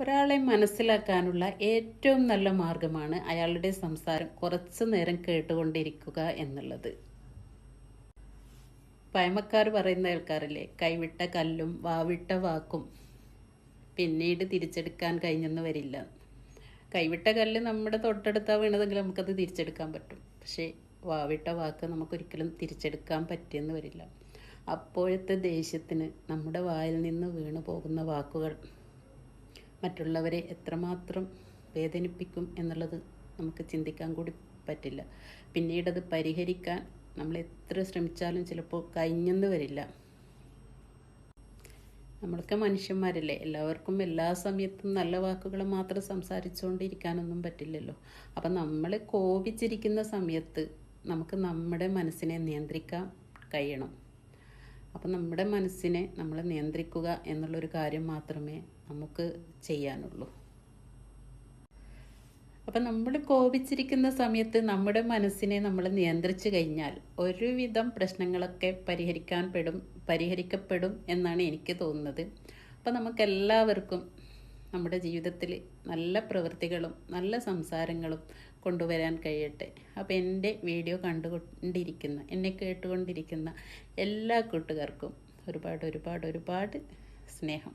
ഒരാളെ മനസ്സിലാക്കാനുള്ള ഏറ്റവും നല്ല മാർഗമാണ് അയാളുടെ സംസാരം കുറച്ച് നേരം കേട്ടുകൊണ്ടിരിക്കുക എന്നുള്ളത്. പഴമക്കാർ പറയുന്ന കേൾക്കാറില്ലേ? കൈവിട്ട കല്ലും വാവിട്ട വാക്കും. പിന്നീട് തിരിച്ചെടുക്കാൻ കഴിഞ്ഞെന്ന് വരില്ല. കൈവിട്ട കല്ല് നമ്മുടെ തൊട്ടടുത്താ വീണതെങ്കിൽ നമുക്കത് തിരിച്ചെടുക്കാൻ പറ്റും. പക്ഷേ വാവിട്ട വാക്ക് നമുക്കൊരിക്കലും തിരിച്ചെടുക്കാൻ പറ്റിയെന്ന് വരില്ല. അപ്പോഴത്തെ ദേഷ്യത്തിന് നമ്മുടെ വായിൽ നിന്ന് വീണു പോകുന്ന വാക്കുകൾ മറ്റുള്ളവരെ എത്രമാത്രം വേദനിപ്പിക്കും എന്നുള്ളത് നമുക്ക് ചിന്തിക്കാൻ കൂടി പറ്റില്ല. പിന്നീടത് പരിഹരിക്കാൻ നമ്മൾ എത്ര ശ്രമിച്ചാലും ചിലപ്പോൾ കഴിഞ്ഞെന്ന് വരില്ല. നമ്മളൊക്കെ മനുഷ്യന്മാരല്ലേ? എല്ലാവർക്കും എല്ലാ സമയത്തും നല്ല വാക്കുകൾ മാത്രം സംസാരിച്ചുകൊണ്ടിരിക്കാനൊന്നും പറ്റില്ലല്ലോ. അപ്പം നമ്മൾ കോപിച്ചിരിക്കുന്ന സമയത്ത് നമുക്ക് നമ്മുടെ മനസ്സിനെ നിയന്ത്രിക്കാൻ കഴിയണം. അപ്പം നമ്മുടെ മനസ്സിനെ നമ്മൾ നിയന്ത്രിക്കുക എന്നുള്ളൊരു കാര്യം മാത്രമേ നമുക്ക് ചെയ്യാനുള്ളൂ. അപ്പം നമ്മൾ കോപിച്ചിരിക്കുന്ന സമയത്ത് നമ്മുടെ മനസ്സിനെ നമ്മൾ നിയന്ത്രിച്ചു കഴിഞ്ഞാൽ ഒരുവിധം പ്രശ്നങ്ങളൊക്കെ പരിഹരിക്കാൻ പെടും പരിഹരിക്കപ്പെടും എന്നാണ് എനിക്ക് തോന്നുന്നത്. അപ്പം നമുക്കെല്ലാവർക്കും നമ്മുടെ ജീവിതത്തിൽ നല്ല പ്രവൃത്തികളും നല്ല സംസാരങ്ങളും കൊണ്ടുവരാൻ കഴിയട്ടെ. അപ്പോൾ എന്റെ വീഡിയോ കണ്ടുകൊണ്ടിരിക്കുന്ന എന്നെ കേട്ടുകൊണ്ടിരിക്കുന്ന എല്ലാ കൂട്ടുകാർക്കും ഒരുപാട് ഒരുപാട് ഒരുപാട് സ്നേഹം.